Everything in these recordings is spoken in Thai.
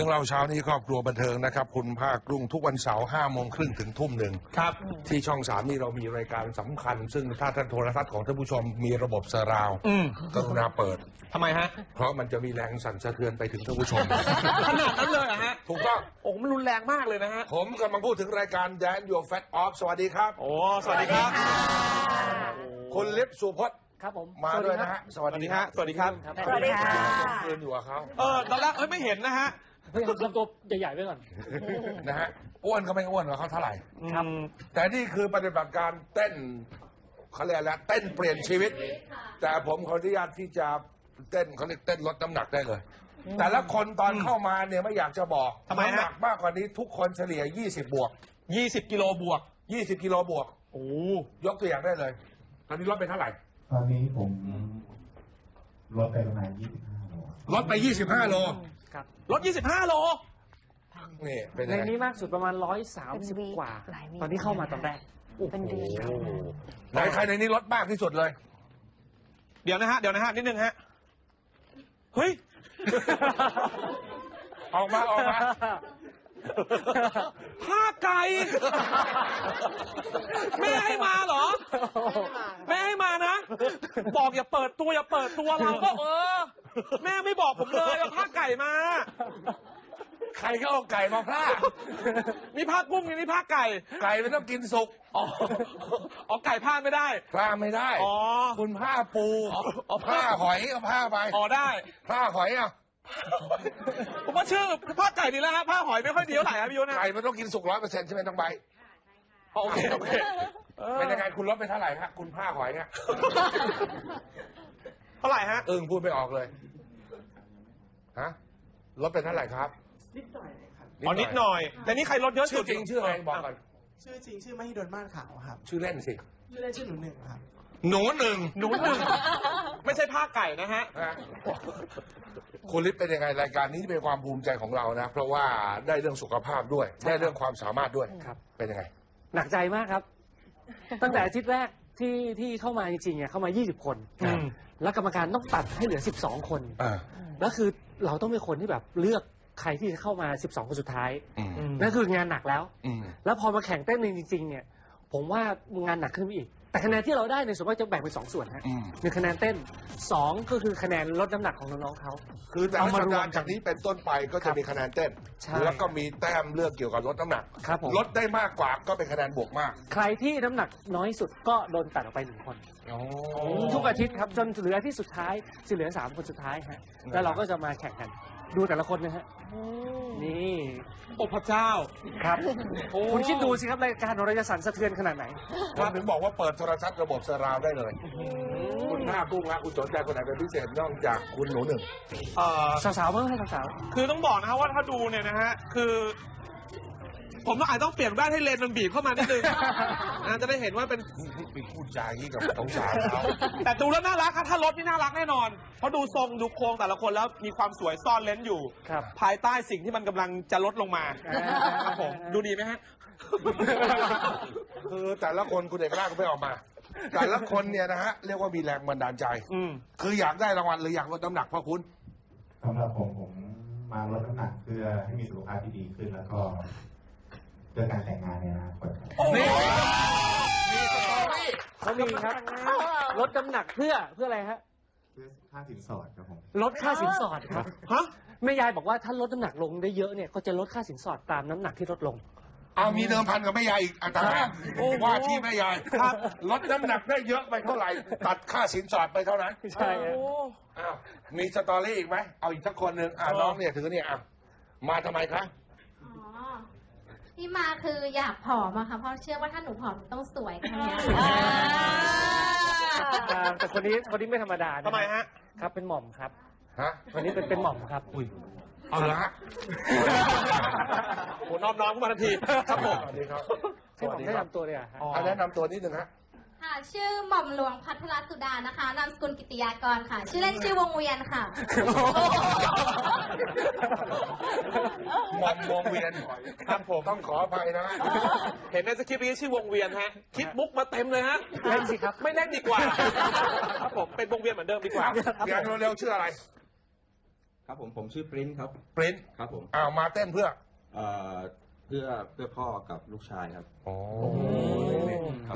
รื่องเล่าเช้านี้ครอบครัวบันเทิงนะครับ คุณภาครุ่งทุกวันเสาร์ห้าโมงครึ่งถึงทุ่มหนึ่งครับที่ช่องสามนี่เรามีรายการสำคัญ ซึ่งถ้าท่านโทรทัศน์ของท่านผู้ชมมีระบบเซอร์ราวด์อืมกรุณาเปิด ทำไมฮะ เพราะมันจะมีแรงสั่นสะเทือนไปถึงท่านผู้ชม ขนาดนั้นเลยเหรอะฮะ ถูกต้องโอ้มันรุนแรงมากเลยนะฮะ ผมกำลังพูดถึงรายการ Dan Your Fat Off สวัสดีครับ โอ้ สวัสดีครับ คุณลิฟสุพจน์ครับผมมาด้วยนะฮะสสวัวัสสดีดีคครัรับบสวัสดีครับ สวัสดีค่ะเรียนอยู่กับเขา เออ ตอนแรกเอ้ยไม่เห็นนะฮะ เฮ้ยทำตัวใหญ่ๆไว้ก่อน นะฮะอ้วนก็ไม่อ้วนกว่าเขาเท่าไหร่ ครับ แต่นี่คือปฏิบัติการเต้นเขาเรียกอะไรเต้นเปลี่ยนชีวิต แต่ผมขออนุญาตที่จะเต้นเขาเรียกเต้นลดน้ำหนักได้เลย แต่ละคนตอนเข้ามาเนี่ยไม่อยากจะบอกทำไมฮะ น้ำหนักมากกว่านี้ทุกคนเฉลี่ย 20 บวก20กิโลบวก 20 กิโลบวก โอ้ยกตัวอย่างได้เลยตอนนี้ลดไปเท่าไหร่ ตอนนี้ผมลดไปประมาณ 25โลลดไป 25 โล ครับลด 25 โล นี่เป็นในยังไงนี้มากสุดประมาณร้อยสามสิบกว่า หลายวีตอนที่เข้ามาตอนแรก เป็นเดือน โอ้โหไหนใครในนี้ลดมากที่สุดเลย เดี๋ยวนะฮะ เดี๋ยวนะฮะ นิดนึงฮะ เฮ้ย ออกมาออกมา ผ้าไก่ แม่ให้มาเหรอ แม่ให้มานะ บอกอย่าเปิดตัวอย่าเปิดตัวเราก็เออ แม่ไม่บอกผมเลยว่าผ้าไก่มา ใครก็เอาไก่มาพลาดนี่ผ้ากุ้งนี่ผ้าไก่ ไก่มันต้องกินสุกอ๋ออ๋อไก่พลาดไม่ได้ พลาดไม่ได้อ๋อคุณผ้าปูอ๋ออ๋อผ้าหอยเอาผ้าไปอ๋อได้ผ้าหอยอะผมว่าชื่อผ้าไก่ดีแล้วฮะผ้าหอยไม่ค่อยดีเท่าไหร่ครับพี่ยุทธนะไก่มันต้องกินสุกร้อยเปอร์เซ็นต์ใช่ไหมต้องใบอ๋อโอเคโอเคเออเป็นยังไงคุณลดไปเท่าไหร่ฮะคุณผ้าหอยเนี่ย เท่าไหร่ฮะอึ้งพูดไม่ออกเลยฮะลดไปเท่าไหร่ครับอ๋อนิดหน่อย แต่นี่ใครลดเยอะชื่สุอดจริงชื่ออะไรบอกก่อนชื่อจริงชื่อมหิดลมาศขาวครับชื่อเล่นสิ ชื่อเล่นชื่อหนูหนึ่งครับ หนูหนึ่งหนูหนึ่งไม่ใช่ผ้าไก่นะฮะ ฮะคุณลิศเป็นยังไงรายการนี้เป็นความภูมิใจของเรานะ เพราะว่าได้เรื่องสุขภาพด้วย ได้เรื่องความสามารถด้วยครับ เป็นยังไง หนักใจมากครับ ตั้งแต่อาทิตย์แรกที่ที่เข้ามาจริงๆเนี่ยเข้ามา 20 คน อืม แล้วกรรมการต้องตัดให้เหลือ 12 คน อ่า แล้วคือเราต้องเป็นคนที่แบบเลือกใครที่จะเข้ามา 12 คนสุดท้าย อืมนั่นคืองานหนักแล้ว อืม แล้วพอมาแข่งเต้นจริงๆเนี่ย ผมว่างานหนักขึ้นไปอีก แต่คะแนนที่เราได้เนี่ยส่วนมากจะแบ่งเป็นสองส่วนฮะอืม หนึ่งคะแนนเต้นสองก็คือคะแนนลดน้ำหนักของน้องๆเขา คือแต่เอาละมาสัปรวดามห์กันจากนี้เป็นต้นไปก็ครัจะบมีคะแนนเต้น ใช่ แล้วก็มีแต้มเรื่องเกี่ยวกับลดน้ำหนัก ครับผมลดได้มากกว่าก็เป็นคะแนนบวกมากใครที่น้ำหนักน้อยสุดก็โดนตัดออกไปหนึ่งคน ทุกอาทิตย์ครับจนเหลืออาที่สุดท้ายจะเหลือสามคนสุดท้ายฮะแล้วเราก็จะมาแข่งกัน ดูแต่ละคนนะฮะ นี่โอ้พระเจ้า ครับ โอ้ คุณคิดดูสิครับรายการของเราจะสั่นสะเทือนขนาดไหน ผมถึงบอกว่าเปิดโทรทัศน์ระบบเซอร์ราวด์ได้เลย คุณภาคกุ้งฮะคุณสนใจคนไหนเป็นพิเศษนอกจากคุณหนูหนึ่ง เอ่อ สาวๆบ้างให้สาวคือต้องบอกนะครับว่าถ้าดูเนี่ยนะฮะ คือ ผมอาจจะต้องเปลี่ยนแว่นให้เลนส์มันบีบเข้ามานิดนึงนะจะได้เห็นว่าเป็นไปพูดจาอย่างนี้กับสาวๆเขาแต่ดูแล้วน่ารักครับถ้ารถนี่น่ารักแน่นอน เพราะดูทรงดูโครงแต่ละคนแล้วมีความสวยซ่อนเลนส์อยู่ๆครับภายใต้สิ่งที่มันกำลังจะลดลงมาอ่าครับผมดูดีไหมฮะ คือแต่ละคนคุณเอกราชก็ไม่ออกมา แต่ละคนเนี่ยนะฮะเรียกว่ามีแรงบันดาลใจ อืม คืออยากได้รางวัลหรืออยากลดน้ำหนักพ่อคุณ สำหรับผมผมมาลดน้ำหนักเพื่อให้มีสุขภาพที่ดีขึ้นแล้วก็ เพื่อการแต่งงานในอนาคตครับนี่มีสตอรี่เขามีครับลดน้ำหนักเพื่อเพื่ออะไรฮะ เพื่อค่าสินสอดครับผม ลดค่าสินสอดครับฮะแม่ยายบอกว่าถ้าลดน้ำหนักลงได้เยอะเนี่ยก็จะลดค่าสินสอดตามน้ำหนักที่ลดลง เอามีเดิมพันกับแม่ยายอีกอันตรายโอ้โห ว่าที่แม่ยายครับลดน้ำหนักได้เยอะไปเท่าไหร่ ตัดค่าสินสอดไปเท่านั้นใช่ฮะโอ้อ้าวมีสตอรี่อีกไหมเอาอีกสักคนหนึ่งอ่าเออน้องเนี่ยถือเนี่ยอะมาทำไมคะอ๋อ ที่มาคืออยากผอมอะค่ะเพราะเชื่อว่าถ้าหนูผอมหนูต้องสวยค่ะอ่าแต่คนนี้คนนี้ไม่ธรรมดานะทำไมฮะ ครับเป็นหม่อมครับ ฮะคนนี้เป็นเป็นหม่อมครับ อุ้ย เอาละฮะโหนอบน้อมขึ้นมาทันทีครับผม สวัสดีครับสให้หม่วัอสมดีแนะครับนำตัวเลยอะฮะ อ๋ออันแนะนำตัวนิดนึงฮะ ค่ะ ชื่อหม่อมหลวงพัทรสุดานะคะ นามสกุลกิติยากรค่ะ ชื่อเล่นชื่อวงเวียนค่ะมองมองเวียนครับผมต้องขออภัยนะฮะเห็นในสคริปต์นี้ชื่อวงเวียนฮะ คิดมุกมาเต็มเลยฮะเล่นสิครับ ไม่เล่นดีกว่า ครับผม เป็นวงเวียนเหมือนเดิมดีกว่าเรียนเร็วๆชื่ออะไร ครับผม ผมชื่อปริ้นครับ ปริ้นครับผม อ้าว มาเต้นเพื่อเอ่อเพื่อเพื่อพ่อกับลูกชายครับโอ้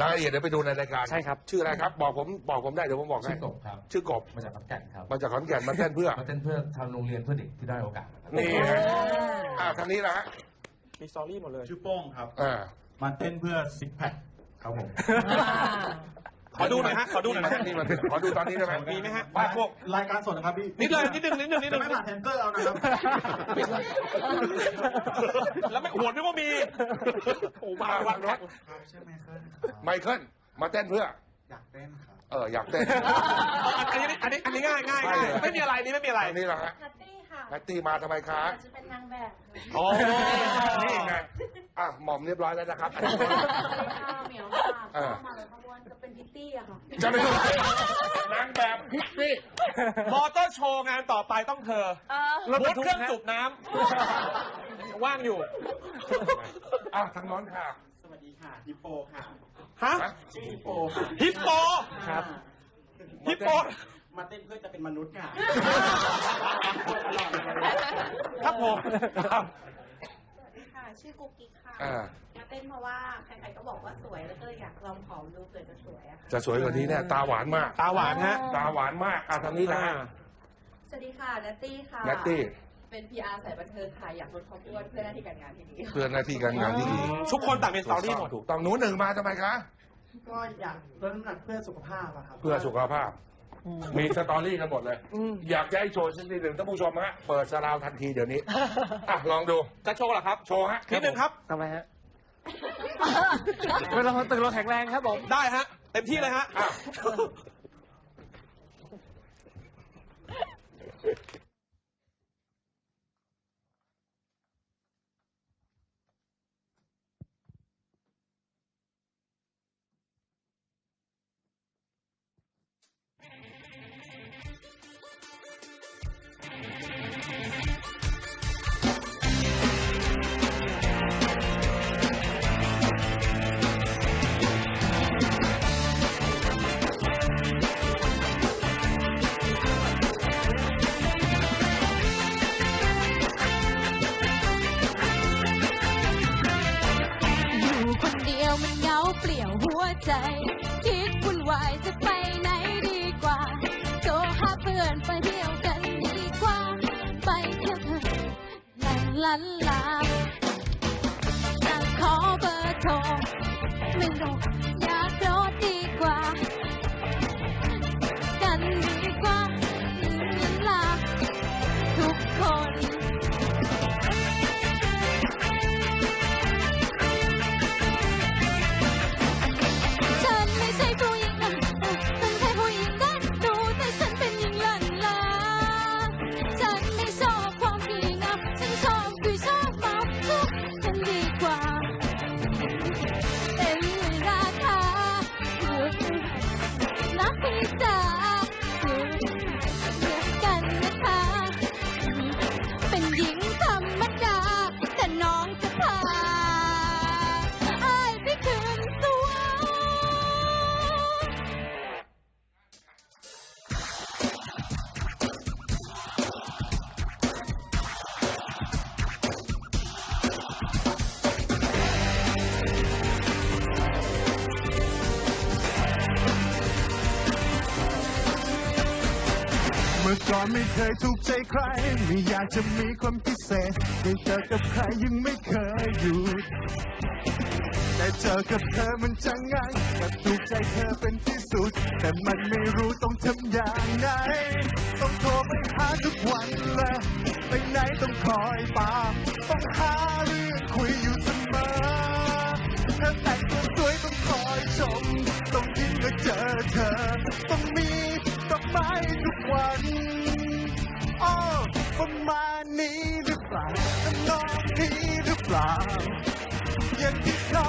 รายละเอียดเดี๋ยวไปดูในรายการใช่ครับ ชื่ออะไรครับ บอกผมบอกผมได้เดี๋ยวผมบอกให้ชื่อกบครับ ชื่อกบมาจากขอนแก่นครับมาจากขอนแก่นมาเต้นเพื่อมาเต้นเพื่อทางโรงเรียนเพื่อเด็กที่ได้อยโอกาสนะครับนี่ฮะอ่าทางนี้นะฮะมีสตอรี่หมดเลยชื่อโป้งครับอ่ามาเต้นเพื่อซิกแพคครับผม ขอดูหน่อยฮะขอดูหน่อยนะนี่มันเป็นขอดูตอนนี้ได้ไหมมีไหมฮะว่าพวกรายการสดนะครับพี่นิดเลยนิดนึงนิดนึงนิดนึจะงไม่ผ่านเทนเตอร์เอานะครับแล้วไม่โหดนึกว่ามีโอ้มาวัดรถครับใช่ไหมครับไมเคิลมาเต้นเพื่ออยากเต้นครับเอออยากเต้นอันนี้อันนี้อันนี้ง่ายง่ายใช่ง่ายเลยไม่มีอะไรนี่ไม่มีอะไรทางนี้แหละฮะแพ ตตี้ค่ะแพตตี้มาทำไมคะจะเป็นนางแบบโอ้นี่ไงอะหม่อมเรียบร้อยแล้วนะครับเหมียวค่ะเออมาเลยขบวนจะเป็นพิตตี้อะค่ะจะไม่รู้นางแบบพิตตี้มอเตอร์โชว์งานต่อไปต้องเธอรถบรบูรธทุกเครื่องฮะสูบน้ำว่างอยู่อะทางโน้นค่ะ สวัสดีค่ะฮิปโปค่ะฮะฮะชื่อฮิปโปค่ะฮิปโปครับฮิปโป มาเต้นเพื่อจะเป็นมนุษย์ค่ะครับผมครับสวัสดีค่ะ ชื่อกุ๊กกิ๊กค่ะอ่า มาเต้นเพราะว่าใครๆก็บอกว่าสวยแล้วก็เลยอยากลองผอมดูเผื่อจะสวยอะค่ะ จะสวยกว่านี้เนี่ยตาหวานมาก ตาหวานฮะ ตาหวานมากอะทางนี้นะฮะสวัสดีค่ะนัตตี้ค่ะ นัตตี้เป็น PR สายบันเทิงค่ะ อยากลดความอ้วนเพื่อหน้าที่การงานที่ดีเพื่อนหน้าที่การงานที่ดีทุกคนต่างเป็นสตอรี่หมด ถูกต้องหนูหนึ่งมาทำไมคะ ก็อยากลดน้ำหนักเพื่อสุขภาพอะครับเพื่อสุขภาพ มีสตอรี่กันหมดเลยอยากจะให้โชว์สักนิดหนึ่งท่านผู้ชมฮะ เปิดสลาวทันทีเดี๋ยวนี้ อะ ลองดู จะโชว์เหรอครับโชว์ฮะนิดนึงครับ ทำไมฮะเป็นเราตื่นเราแข็งแรงครับผม ได้ฮะ เต็มที่เลยฮะ อะ ใจ คิดวุ่นวายจะไปไหนดีกว่าโทรหาเพื่อนไปเที่ยวกันดีกว่า ไปเที่ยวเถอะลันลันลาจะขอเบอร์โทรไม่รู้ เมื่อก่อนไม่เคยถูกใจใคร ไม่อยากจะมีความพิเศษได้เจอกับใครยังไม่เคยอยู่ แต่เจอกับเธอมันจะง่ายก็ถูกใจเธอเป็นที่สุด แต่มันไม่รู้ต้องทำอย่างไรต้องโทรไปหาทุกวันเลยไปไหนต้องคอยตาม ต้องหาเรื่องคุยอยู่เสมอเธอแต่งตัวสวยต้องคอยชม ต้องยิ้มเมื่อเจอเธอ ต้องมี ประมาณนี้หรือเปล่าทำนองนี้หรือเปล่า อย่างที่เขา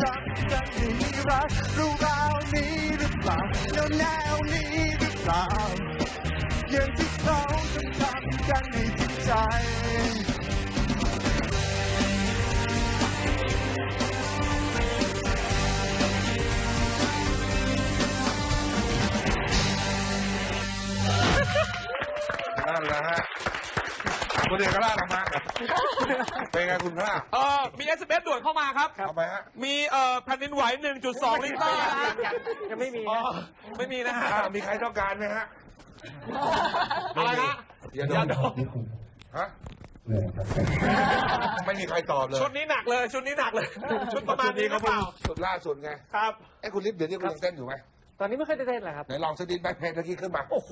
ทำกันให้มีรักรู้ราวนี้หรือเปล่าแนวแนวนี้หรือเปล่า อย่างที่เขาทำกันให้จิตใจ คุณเอกราชออกมาเป็นไงคุณพระเออมี SMS ด่วนเข้ามาครับทำไมฮะ มีเอ่อแผ่นดินไหว 1.2 ลิตรนะฮะยังไม่มีอ๋อนะไม่มีนะฮะ อ่ามีใครต้องการไหมฮะ อะไรฮะอย่าดอย่ามดมฮะ เหนื่อยครับไม่มีใครตอบเลยชุดนี้หนักเลย ชุดนี้หนักเลย ชุดประมาณนี้หรือเปล่าสุดล่าสุดไงครับ ไอ้คุณลิฟต์เดี๋ยวนี้คุณยังเต้นอยู่ไหมตอนนี้ไม่ค่อยได้เต้นแล้วครับ ไหนลองสกนิดแบ็คเพลงตะกี้ขึ้นมา โอ้โห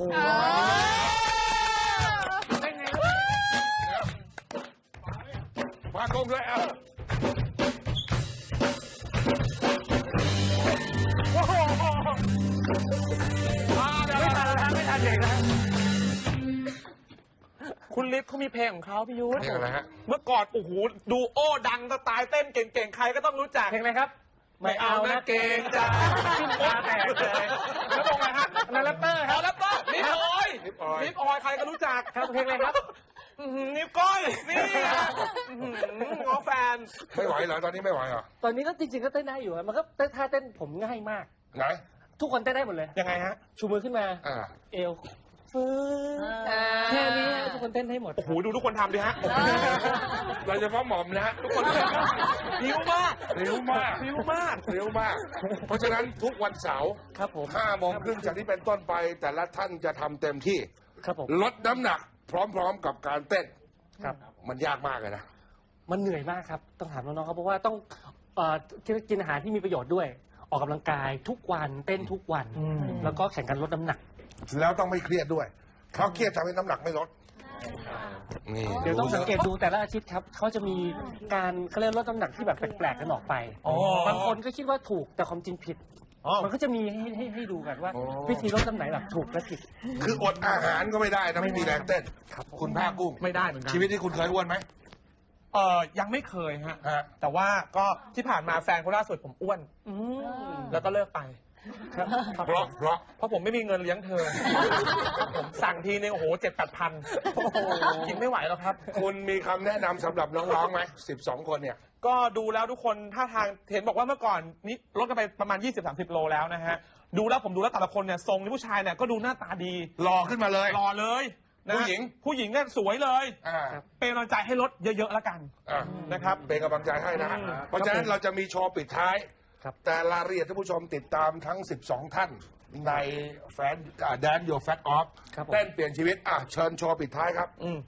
มากลมด้วยเอะไม่ทันแล้วครับไม่ทันเด็กแล้วคุณลิฟเขามีเพลงของเขาพี่ยุทธเพลงอะไรฮะ เมื่อก่อนโอ้โหดูโอ้ดังสไตล์เต้นเก่งๆ ใครก็ต้องรู้จัก เพลงอะไรครับ ไม่เอานะเกรงใจขึ้นตาแตกเลยแล้วบอกไงฮะนั่นแรปเปอร์คเอารับแล้วก็นิฟออยนิฟออยนิฟออยใครก็รู้จักครับเพลงอะไรครับ อื้อหือนิฟก้อยนี่ฮะอื้อหือง้อแฟน ไม่ไหวเหรอตอนนี้ไม่ไหวเหรอตอนนี้ก็จริงๆก็เต้นได้อยู่ครับมันก็เต้นท่าเต้นผมง่ายมาก ไหนทุกคนเต้นได้หมดเลย ยังไงฮะ ชูมือขึ้นมา อ่าเอวฟื้นแค่นี้ทุกคนเต้นได้หมด โอ้โหดูทุกคนทำดิฮะโดยเฉพาะหม่อมนะฮะทุกคนหิวมากเร็วมากหิวมาก เร็วมาก เพราะฉะนั้นทุกวันเสาร์ครับผม ห้าโมงครึ่งจากนี้เป็นต้นไป แต่ละท่านจะทำเต็มที่ ครับผม ลดน้ำหนัก พร้อมๆกับการเต้นครับ มันยากมากเลยนะ มันเหนื่อยมากครับ ต้องถามน้องๆครับเพราะว่าต้องเอ่อกินกินอาหารที่มีประโยชน์ด้วย ออกกำลังกายทุกวันเต้นทุกวันแล้วก็แข่งกันลดน้ำหนัก แล้วต้องไม่เครียดด้วยเพราะเครียดทำให้น้ำหนักไม่ลดนี่เดี๋ยวต้องสังเกตดูแต่ละอาทิตย์ครับเขาจะมีการเขาเรียกลดน้ำหนักที่แบบแปลกๆกันออกไป อ๋อ บางคนก็คิดว่าถูกแต่ความจริงผิด อ๋อ มันก็จะมีให้ให้ให้ดูกันว่า อ๋อ วิธีลดน้ำหนักแบบถูกและผิด คืออดอาหารก็ไม่ได้นะไม่มีแรงเต้นครับผม คุณภาคกุ้งไม่ได้เหมือนกันชีวิตที่คุณเคยอ้วนไหมเออยังไม่เคยฮะ ฮะแต่ว่าก็ที่ผ่านมาแฟนคนล่าสุดผมอ้วน อืมแล้วก็เลิกไป ครับเพราะเพราะ เพราะผมไม่มีเงินเลี้ยงเธอ ผมสั่งทีนึงโอ้โหเจ็ดแปดพันกินไม่ไหวแล้วครับ คุณมีคำแนะนำสำหรับน้องๆไหมสิบสองคนเนี่ย ก็ดูแล้วทุกคนท่าทางเห็นบอกว่าเมื่อก่อนนี้ลดกันไปประมาณ 20-30 โลแล้วนะฮะดูแล้วผมดูแล้วแต่ละคนเนี่ยทรงที่ผู้ชายเนี่ยก็ดูหน้าตาดีรอขึ้นมาเลยหล่อเลยนะผู้หญิง ผู้หญิงเนี่ยสวยเลย อ่าเป็นกำลังใจให้ลดเยอะๆแล้วกันอ่านะครับ เป็นกำลังใจให้นะฮะอืม เพราะฉะนั้นเราจะมีโชว์ปิดท้าย ครับ แต่รายละเอียดท่านผู้ชมติดตามทั้ง 12 ท่านในแฟนแดนโยแฟตออฟครับผม เต้นเปลี่ยนชีวิตอะเชิญโชว์ปิดท้ายครับ อืม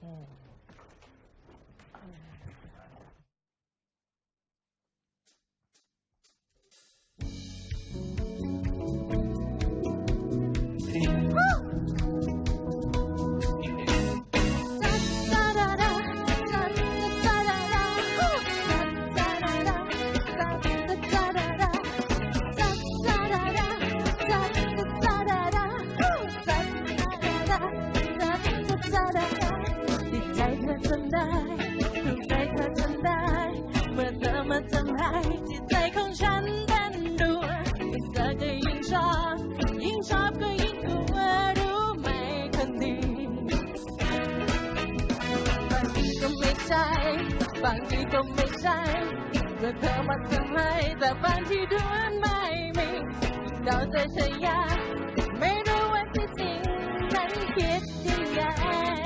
ติ ใช่ บางทีก็ไม่ใช่เมื่อเธอมาทำให้แต่บางทีดูมันไม่มีเดาใจเฉยยาไม่รู้ว่าที่จริงฉันคิดยังไง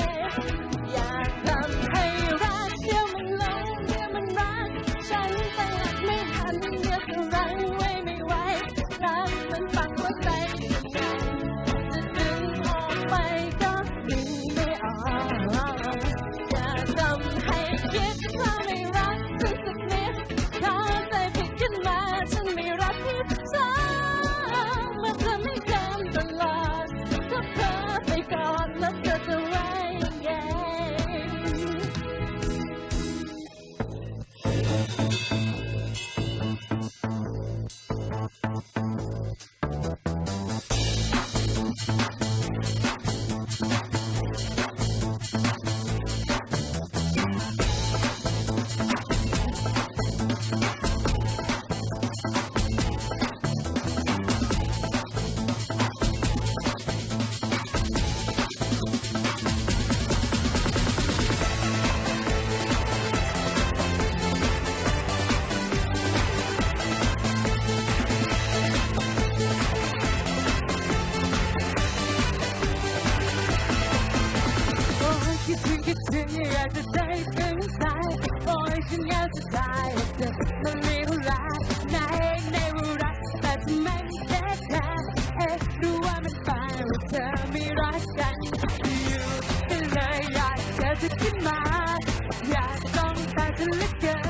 you think it's in your head to take inside Boys, you know to die It's just a little lie Night, neighborhood, that's a man Yeah, don't try to look good.